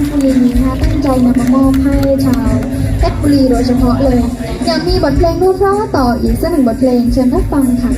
งคลีนี้นะคะตั้งใจนำมามอบให้ชาวเพชรบุรีโดยเฉพาะเลยยังมีบทเพลงเพราะต่ออีกสักหนึ่งบทเพลงเชิญรับฟังค่ะ